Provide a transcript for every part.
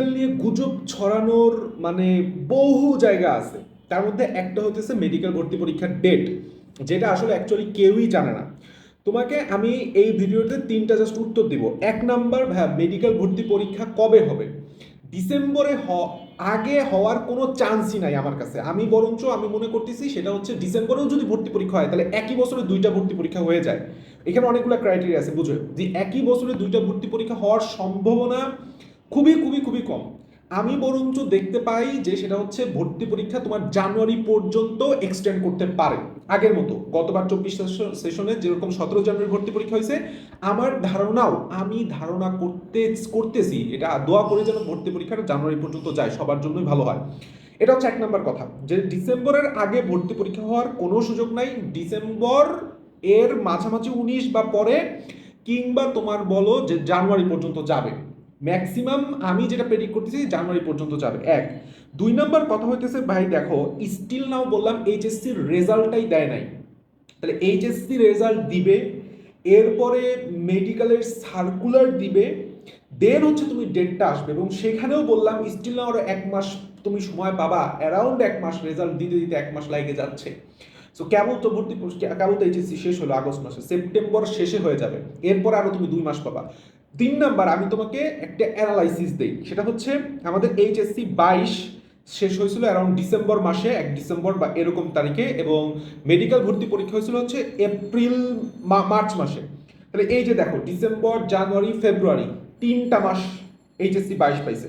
Medical নিয়ে গুজব ছড়ানোর মানে বহু জায়গা আছে। তার মধ্যে একটা হতেছে মেডিকেল ভর্তি পরীক্ষার ডেট যেটা আসলে অ্যাকচুয়ালি কেউই জানে না। তোমাকে আমি এই ভিডিওতে তিনটা জাস্ট উত্তর দিব। এক নাম্বার ভাইয়া মেডিকেল ভর্তি পরীক্ষা কবে হবে? ডিসেম্বরে হ, আগে হওয়ার কোনো চান্সই নাই আমার কাছে। আমি বরঞ্চ আমি মনে করতেছি সেটা হচ্ছে ডিসেম্বরেও যদি ভর্তি পরীক্ষা হয়, তাহলে একই বছরে দুইটা ভর্তি পরীক্ষা হয়ে যায়। এখানে অনেকগুলো ক্রাইটেরিয়া আছে, বুঝো। যে একই বছরে দুইটা ভর্তি পরীক্ষা হওয়ার সম্ভাবনা খুবই খুবই খুবই কম। আমি বরঞ্চ দেখতে পাই যে সেটা হচ্ছে ভর্তি পরীক্ষা তোমার জানুয়ারি পর্যন্ত এক্সটেন্ড করতে পারে। আগের মতো। গতবার চব্বিশ সেশনে যেরকম সতেরো জানুয়ারি ভর্তি পরীক্ষা হয়েছে, আমার ধারণাও আমি ধারণা করতে, করতেছি, এটা দোয়া করে যেন ভর্তি পরীক্ষাটা জানুয়ারি পর্যন্ত যায়, সবার জন্যই ভালো হয়। এটা হচ্ছে এক নম্বর কথা, যে ডিসেম্বরের আগে ভর্তি পরীক্ষা হওয়ার কোনো সুযোগ নাই। ডিসেম্বর এর মাঝামাঝি উনিশ বা পরে, কিংবা তোমার বলো যে জানুয়ারি পর্যন্ত যাবে। ম্যাক্সিমাম আমি যেটা প্রেডিক্ট করতেছি জানুয়ারি পর্যন্ত যাবে। এক। দুই নম্বর কথা হইতেছে, ভাই দেখো স্টিল নাও বললাম এইচএসসির রেজাল্টটাই দেয় নাই। তাহলে এইচএসসি রেজাল্ট দিবে, এরপরে মেডিকেলের সার্কুলার দিবে দেন হচ্ছে তুমি ডেটটা আসবে। এবং সেখানেও বললাম স্টিল নাও এক মাস তুমি সময় পাবা অ্যারাউন্ড এক মাস রেজাল্ট দিতে দিতে এক মাস লাগে যাচ্ছে। সো কেবল তো ভর্তি, কেবল তো এইচএসসি শেষ হলো আগস্ট মাসে সেপ্টেম্বর শেষে হয়ে যাবে। এরপর আরও তুমি দুই মাস পাবা। তিন নাম্বার, আমি তোমাকে একটা অ্যানালাইসিস দেই। সেটা হচ্ছে আমাদের এইচএসসি বাইশ শেষ হয়েছিল অ্যারাউন্ড ডিসেম্বর মাসে, এক ডিসেম্বর বা এরকম তারিখে, এবং মেডিকেল ভর্তি পরীক্ষা হয়েছিল হচ্ছে এপ্রিল মার্চ মাসে। তাহলে এই যে দেখো ডিসেম্বর জানুয়ারি ফেব্রুয়ারি তিনটা মাস এইচএসসি বাইশ পাইছে।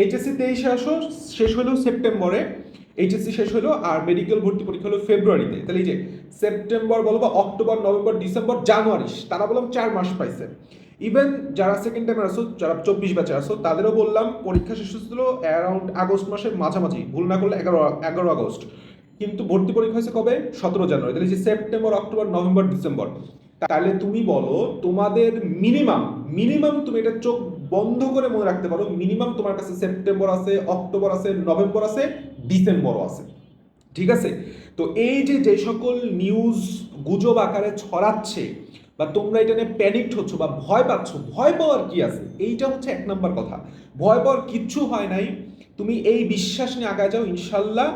এইচএসসি তেইশে আসো, শেষ হলো সেপ্টেম্বরে এইচএসসি শেষ হলো আর মেডিকেল ভর্তি পরীক্ষা হলো ফেব্রুয়ারিতে তাহলে এই যে সেপ্টেম্বর বলো বা অক্টোবর নভেম্বর ডিসেম্বর জানুয়ারি তারা বললাম চার মাস পাইছে। ইভেন যারা সেকেন্ড টাইমে আসো যারা চব্বিশ ব্যাচে আসো তাদেরও বললাম পরীক্ষা শেষ হচ্ছিল অ্যারাউন্ড আগস্ট মাসের মাঝামাঝি। ভুল না করলে এগারো এগারো আগস্ট। কিন্তু ভর্তি পরীক্ষা হয়েছে কবে? সতেরো জানুয়ারি। তাহলে যে সেপ্টেম্বর অক্টোবর নভেম্বর ডিসেম্বর তাহলে তুমি বলো, তোমাদের মিনিমাম মিনিমাম তুমি এটা চোখ বন্ধ করে মনে রাখতে পারো মিনিমাম তোমার কাছে সেপ্টেম্বর আছে অক্টোবর আছে নভেম্বর আছে ডিসেম্বরও আছে। ঠিক আছে? তো এই যে যে সকল নিউজ গুজব আকারে ছড়াচ্ছে বা তোমরা এটা নিয়ে প্যানিকড হচ্ছ বা ভয় পাচ্ছ, ভয় পাওয়ার কি আছে? এইটা হচ্ছে এক নম্বর কথা। ভয় পাওয়ার কিচ্ছু হয় নাই। তুমি এই বিশ্বাস নিয়ে আগায় যাও, ইনশাল্লাহ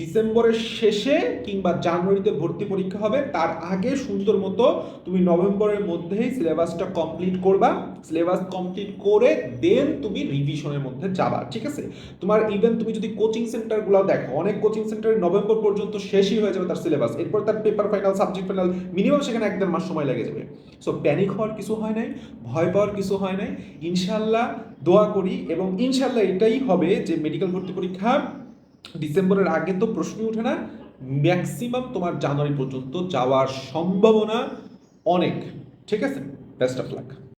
ডিসেম্বরের শেষে কিংবা জানুয়ারিতে ভর্তি পরীক্ষা হবে। তার আগে সুন্দর মতো তুমি নভেম্বরের মধ্যেই সিলেবাসটা কমপ্লিট করবা। সিলেবাস কমপ্লিট করে দেন তুমি রিভিশনের মধ্যে যাবা, ঠিক আছে? তোমার ইভেন তুমি যদি কোচিং সেন্টারগুলো দেখো, অনেক কোচিং সেন্টারে নভেম্বর পর্যন্ত শেষই হয়ে যাবে তার সিলেবাস। এরপর তার paper final subject final minimum সেখানে এক দেড় মাস সময় লেগে যাবে। সো প্যানিক হওয়ার কিছু হয় নাই, ভয় পাওয়ার কিছু হয় নাই। ইনশাল্লাহ দোয়া করি এবং ইনশাল্লাহ এটাই হবে যে মেডিকেল ভর্তি পরীক্ষা ডিসেম্বরের আগে তো প্রশ্নই ওঠে না ম্যাক্সিমাম তোমার জানুয়ারি পর্যন্ত যাওয়ার সম্ভাবনা অনেক। ঠিক আছে? Best of luck